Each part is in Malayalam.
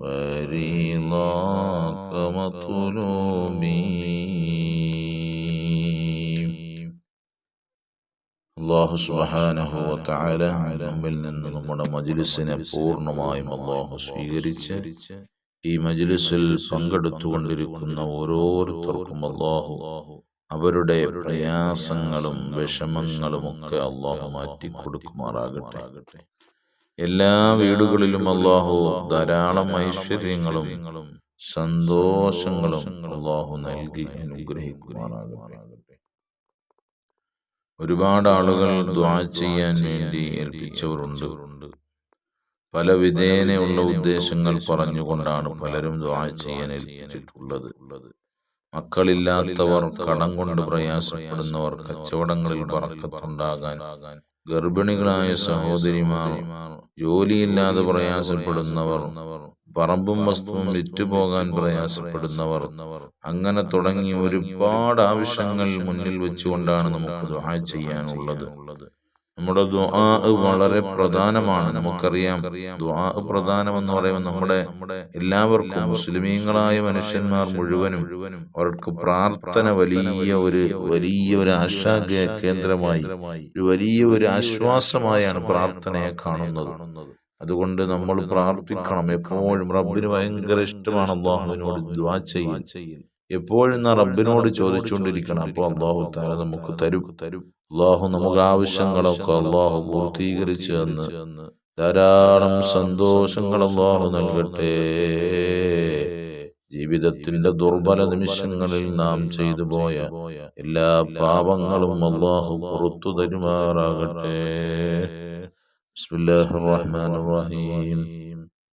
ورضاك مطلوبي അള്ളാഹു സുബഹാനഹു വതആല നമ്മിൽ നിന്ന് നമ്മുടെ മജ്ലിസിനെ പൂർണ്ണമായും അള്ളാഹു സ്വീകരിച്ച് ഈ മജ്ലിസിൽ പങ്കെടുത്തുകൊണ്ടിരിക്കുന്ന ഓരോരുത്തർക്കും അള്ളാഹു അവരുടെ പ്രയാസങ്ങളും വിഷമങ്ങളും ഒക്കെ അള്ളാഹു മാറ്റിക്കൊടുക്കുമാറാകട്ടെ എല്ലാ വീടുകളിലും അള്ളാഹു ധാരാളം ഐശ്വര്യങ്ങളും സന്തോഷങ്ങളും അള്ളാഹു നൽകി അനുഗ്രഹിക്കുമാറാകട്ടെ. ഒരുപാട് ആളുകൾ ദ്വാ ചെയ്യാൻ വേണ്ടി ഏൽപ്പിച്ചവരുണ്ട്. പല വിധേനയുള്ള ഉദ്ദേശങ്ങൾ പറഞ്ഞുകൊണ്ടാണ് പലരും ദ്വാ ചെയ്യാൻ ഏൽപ്പിച്ചിട്ടുള്ളത്. മക്കളില്ലാത്തവർ കടം കൊണ്ട് പ്രയാസപ്പെടുന്നവർ കച്ചവടങ്ങളിൽ പറക്കത്തുണ്ടാകാൻ ഗർഭിണികളായ സഹോദരിമാർ ജോലിയില്ലാതെ പ്രയാസപ്പെടുന്നവർ പറമ്പും വസ്തുവും വിറ്റുപോകാൻ പ്രയാസപ്പെടുന്നവർ. അങ്ങനെ തുടങ്ങി ഒരുപാട് ആവശ്യങ്ങൾ മുന്നിൽ വെച്ചുകൊണ്ടാണ് നമുക്ക് ദുആ ചെയ്യാനുള്ളത്. നമ്മുടെ ദുആ വളരെ പ്രധാനമാണ്. നമുക്കറിയാം ദുആ പ്രധാനമെന്ന് പറയുമ്പോൾ നമ്മുടെ എല്ലാവർക്കും മുസ്ലിമീങ്ങളായ മനുഷ്യന്മാർ മുഴുവനും അവർക്ക് പ്രാർത്ഥന വലിയ ഒരു വലിയ ഒരു ആശാ കേന്ദ്രമായി ഒരു വലിയ ഒരു ആശ്വാസമായാണ് പ്രാർത്ഥനയെ കാണുന്നത്. അതുകൊണ്ട് നമ്മൾ പ്രാർത്ഥിക്കണം. എപ്പോഴും റബ്ബിന് ഭയങ്കര ഇഷ്ടമാണ് അള്ളാഹുവിനോട് ദ്വാ ചെയ്യൽ. എപ്പോഴും നാം റബ്ബിനോട് ചോദിച്ചുകൊണ്ടിരിക്കണം. അപ്പോൾ അള്ളാഹു താര നമുക്ക് തരും. തരും. അള്ളാഹു നമുക്ക് ആവശ്യങ്ങളൊക്കെ അള്ളാഹു പൂർത്തീകരിച്ചു എന്ന് ധാരാളം സന്തോഷങ്ങൾ അള്ളാഹു നൽകട്ടെ. ജീവിതത്തിന്റെ ദുർബല നിമിഷങ്ങളിൽ നാം ചെയ്തു പോയ എല്ലാ പാപങ്ങളും അള്ളാഹു പുറത്തു തരുമാറാകട്ടെ. ബിസ്മില്ലാഹിർ റഹീം.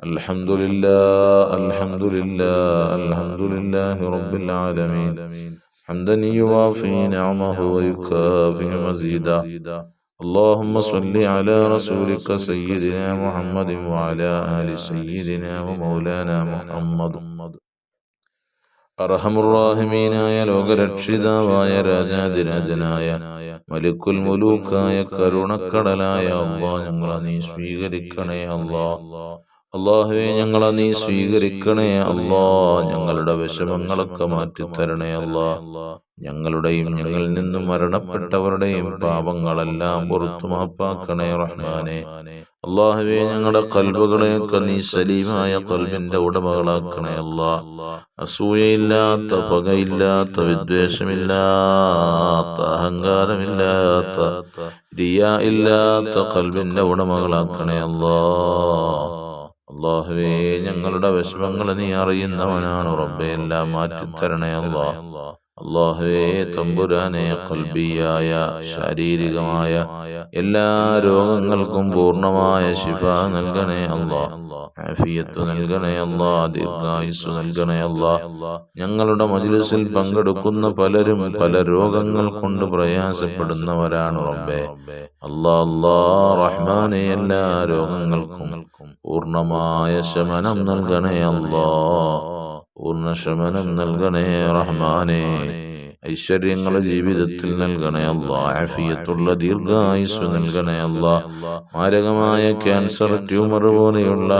الحمد لله الحمد لله الحمد لله رب العالمين حمدا يوافي نعمه ويكافئ مزيدا اللهم صل على رسولك سيدنا محمد وعلى آل سيدنا ومولانا محمد അറഹമുറാഹിമീനായ ലോകരക്ഷിതാവായ രാജാതിരാജനായ മലിക്കുൽ മുലൂക്കായ കരുണക്കടലായ അള്ളാ ഞങ്ങളെ നീ സ്വീകരിക്കണേ അള്ളാ അള്ളാഹുവെ ഞങ്ങളെ നീ സ്വീകരിക്കണേ അല്ലാ. ഞങ്ങളുടെ വിഷമങ്ങളൊക്കെ മാറ്റിത്തരണേ അള്ളാ ഞങ്ങളുടെയും ഞങ്ങളിൽ നിന്നും മരണപ്പെട്ടവരുടെയും പാപങ്ങളെല്ലാം പുറത്തു മാപ്പാക്കണേ റഹ്മാനെ. അള്ളാഹുവെ ഞങ്ങളുടെ കൽബുകളെയൊക്കെ നീ സലീമായ കൽബിന്റെ ഉടമകളാക്കണേ അല്ലാ. അസൂയയില്ലാത്ത പകയില്ലാത്ത വിദ്വേഷമില്ലാത്ത അഹങ്കാരമില്ലാത്ത റിയ ഇല്ലാത്ത കൽബിന്റെ ഉടമകളാക്കണേ അല്ലാ. അള്ളാഹുവേ ഞങ്ങളുടെ വിഷമങ്ങൾ നീ അറിയുന്നവനാണ് റബ്ബെ എല്ലാം മാറ്റിത്തരണേ അള്ളാഹ് അള്ളാഹുവേ തമ്പുരാനെ കൽബിയായ ശാരീരികമായ എല്ലാ രോഗങ്ങൾക്കും പൂർണമായ ശിഫ നൽകണേ അല്ലാ. ആഫിയത്ത് നൽകണേ അള്ളാ ദീർഘായുസ് നൽകണേ അള്ളാ ഞങ്ങളുടെ മജ്ലിസിൽ പങ്കെടുക്കുന്ന പലരും പല രോഗങ്ങൾ കൊണ്ട് പ്രയാസപ്പെടുന്നവരാണ് റബ്ബേ. അള്ളാ അള്ളാ റഹ്മാനെ എല്ലാ രോഗങ്ങൾക്കും പൂർണമായ ശമനം നൽകണേ അല്ലാ. പൂർണ ശമനം നൽകണേ റഹ്മാനെ. ഐശ്വര്യങ്ങളെ ജീവിതത്തിൽ നൽകണേ അല്ല. ആഫിയത്തുള്ള ദീർഘായുസ് നൽകണേ അല്ല. മാരകമായ ക്യാൻസർ ട്യൂമർ പോലെയുള്ള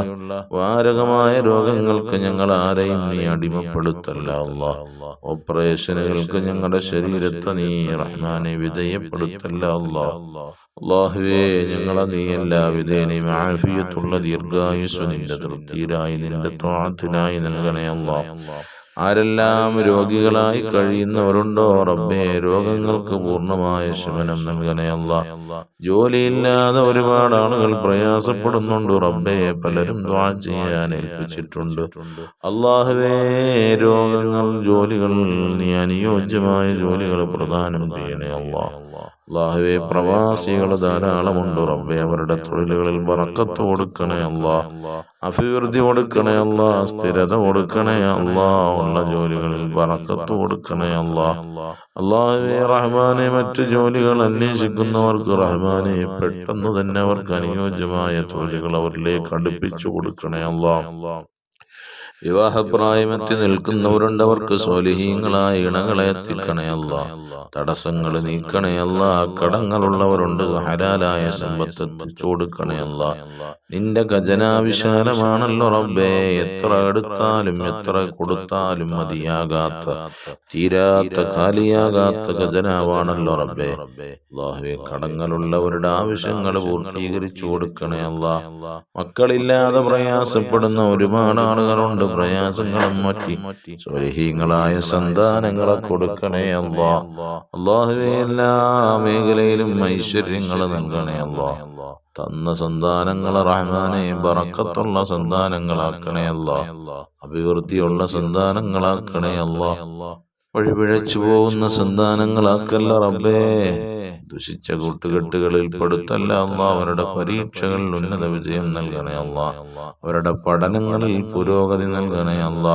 മാരകമായ രോഗങ്ങൾക്ക് ഞങ്ങൾ ആരെയും നീ അടിമപ്പെടുത്തല്ല അല്ല. ഓപ്പറേഷനുകൾക്ക് ഞങ്ങളുടെ ശരീരത്തെ നീ റഹ്മാനെ വിധേയപ്പെടുത്തല്ല അല്ല. അള്ളാഹുവേ ഞങ്ങളെ നീ എല്ലാ വിധേനയും ആഫിയത്തുള്ള ദീർഘായുസ് നിന്റെ തൃപ്തിയിലായി നിന്റെ ത്വാത്തിനായി നൽകണേ അല്ലാ ആരെല്ലാം രോഗികളായി കഴിയുന്നവരുണ്ടോ റബ്ബേ രോഗങ്ങൾക്ക് പൂർണമായ ശമനം നൽകണേ ജോലിയില്ലാതെ ഒരുപാട് ആളുകൾ പ്രയാസപ്പെടുന്നുണ്ട് റബ്ബേ പലരും ദ്വാ ചെയ്യാൻ ഏൽപ്പിച്ചിട്ടുണ്ട്. അള്ളാഹുവേ രോഗങ്ങൾ ജോലികൾ നീ അനുയോജ്യമായ ജോലികൾ പ്രദാനം ചെയ്യണേ അല്ലാ അള്ളാഹുവെ പ്രവാസികൾ ധാരാളമുണ്ട് റബ്ബെ അവരുടെ തൊഴിലുകളിൽ വറക്കത്ത് കൊടുക്കണേ അല്ല അഭിവൃദ്ധി കൊടുക്കണേ അല്ല സ്ഥിരത കൊടുക്കണേ അല്ല ഉള്ള ജോലികളിൽ വറക്കത്ത് കൊടുക്കണേ അല്ല അള്ളാഹുവെ റഹ്മാനെ മറ്റു ജോലികൾ അന്വേഷിക്കുന്നവർക്ക് റഹ്മാനെ പെട്ടെന്ന് തന്നെ അവർക്ക് അനുയോജ്യമായ തൊഴിലുകൾ അവരിലേക്ക് അടുപ്പിച്ചു കൊടുക്കണേ അല്ല വിവാഹപ്രായമെത്തി നിൽക്കുന്നവരുണ്ട് അവർക്ക് സ്വലിഹീങ്ങളായ ഇണകളെ എത്തിക്കണയല്ല തടസ്സങ്ങൾ നീക്കണയല്ല കടങ്ങളുള്ളവരുണ്ട് ഹലാലായ സമ്പത്ത് എത്തിച്ചുകൊടുക്കണയല്ല നിന്റെ ഖജനാവിശാലമാണല്ലോ റബ്ബേ. എത്ര എടുത്താലും എത്ര കൊടുത്താലും മതിയാകാത്ത തീരാത്ത കാലിയാകാത്ത ഖജനാവാണല്ലോ റബ്ബേ. അള്ളാഹുവെ കടങ്ങളുള്ളവരുടെ ആവശ്യങ്ങൾ പൂർത്തീകരിച്ചു കൊടുക്കണേ അല്ല. മക്കളില്ലാതെ പ്രയാസപ്പെടുന്ന ഒരുപാട് ആളുകളുണ്ട്. പ്രയാസങ്ങളും മാറ്റി. സ്വരഹീങ്ങളായ സന്താനങ്ങളെ കൊടുക്കണേ അല്ലാ. അള്ളാഹുവെ എല്ലാ മേഖലയിലും ഐശ്വര്യങ്ങൾ നൽകണേ അല്ലാ. തന്ന സന്താനങ്ങളെ റഹ്മാനെ ബറക്കത്തുള്ള സന്താനങ്ങളാക്കണേ അല്ലാ. അഭിവൃദ്ധിയുള്ള സന്താനങ്ങളാക്കണേ അല്ലാ. വഴിപിഴച്ചു പോകുന്ന സന്താനങ്ങളാക്കല്ല റബ്ബേ. ദുഷിച്ച കൂട്ടുകെട്ടുകളിൽ പെടുത്തല്ല അല്ല അവരുടെ പരീക്ഷകളിൽ ഉന്നത വിജയം നൽകണേ അല്ല അവരുടെ പഠനങ്ങളിൽ പുരോഗതി നൽകണേ അല്ല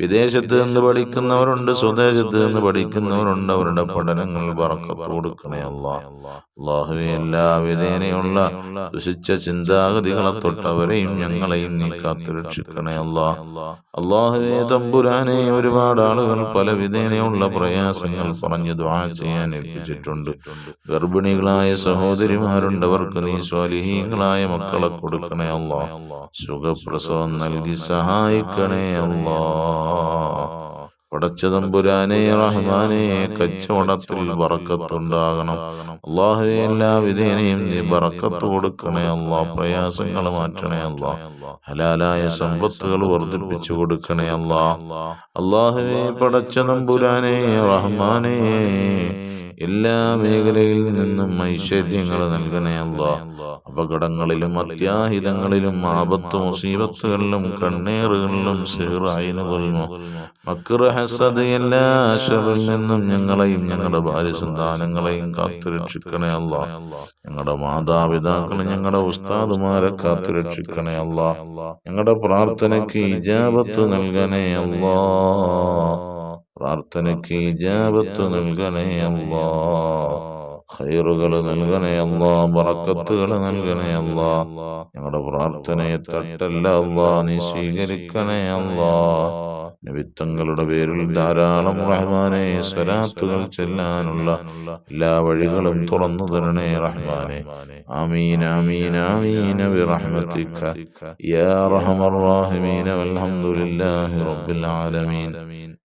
വിദേശത്ത് നിന്ന് പഠിക്കുന്നവരുണ്ട് സ്വദേശത്ത് നിന്ന് പഠിക്കുന്നവരുണ്ട്. അവരുടെ പഠനങ്ങൾ പറക്കത്ത് കൊടുക്കണേ അല്ല അള്ളാഹുവെ എല്ലാ വിധേനയുള്ള ദുഷിച്ച ചിന്താഗതികളെ തൊട്ടവരെയും ഞങ്ങളെയും നീ കാത്തുരക്ഷിക്കണേ അല്ലാ. അള്ളാഹുവെ തമ്പുരാനെ ഒരുപാട് ആളുകൾ പല വിധേനയുള്ള പ്രയാസങ്ങൾ പറഞ്ഞു ദ്വാ ചെയ്യാൻ ഏൽപ്പിച്ചിട്ടുണ്ട്. ഗർഭിണികളായ സഹോദരിമാരുണ്ട് അവർക്ക് നീ സ്വാലിഹീങ്ങളായ മക്കളെ കൊടുക്കണേ അല്ലാ. സുഖപ്രസവം നൽകി സഹായിക്കണേ അല്ലാ. പടച്ച തമ്പുരാനെ റഹ്മാനെ കച്ചവടത്തിൽ ബറക്കത്തുണ്ടാകണം അള്ളാഹുവെ എല്ലാ വിധേനയും നീ ബറക്കത്ത് കൊടുക്കണേ അല്ല പ്രയാസങ്ങൾ മാറ്റണേ അല്ല. ഹലാലായ സമ്പത്തുകൾ വർദ്ധിപ്പിച്ചു കൊടുക്കണേ അല്ല. അള്ളാഹുവെ പടച്ച തമ്പുരാനെ റഹ്മാനെ എല്ലാ മേഖലയിൽ നിന്നും ഐശ്വര്യങ്ങൾ നൽകണേ അപകടങ്ങളിലും അത്യാഹിതങ്ങളിലും ആപത്ത് മുസീബത്തുകളിലും കണ്ണേറുകളിലും സീറായി നൽകുന്നു ഹസദ് എല്ലാ അശറിൽ നിന്നും ഞങ്ങളെയും ഞങ്ങളുടെ ഭാര്യ സന്താനങ്ങളെയും കാത്തുരക്ഷിക്കണേ അല്ല ഞങ്ങളുടെ മാതാപിതാക്കളെ ഞങ്ങളുടെ ഉസ്താദുമാരെ കാത്തുരക്ഷിക്കണേ അല്ല ഞങ്ങളുടെ പ്രാർത്ഥനയ്ക്ക് ഇജാബത്ത് നൽകണേ അല്ലാ പ്രാർത്ഥനയ്ക്ക് ഇജാബത്ത് നൽകണേ അല്ലാ. ഖൈറുകൾ നൽകണേ അല്ലാ. ബറക്കത്തുകൾ നൽകണേ അല്ലാ. ഞങ്ങളുടെ പ്രാർത്ഥനയെ തട്ടല്ല അല്ലാ. നീ സ്വീകരിക്കണേ അല്ലാ. നബിത്തങ്ങളുടെ പേരിൽ ധാരാളം റഹ്മാനെ സ്വലാത്തുകൾ ചെല്ലാനുള്ള എല്ലാ വഴികളും തുറന്നു തരണേ റഹ്മാനെ. ആമീൻ ആമീൻ ആമീൻ ബിറഹ്മതിക യാ റഹ്മർ റഹീമീന വൽഹംദുലില്ലാഹി റബ്ബിൽ ആലമീൻ.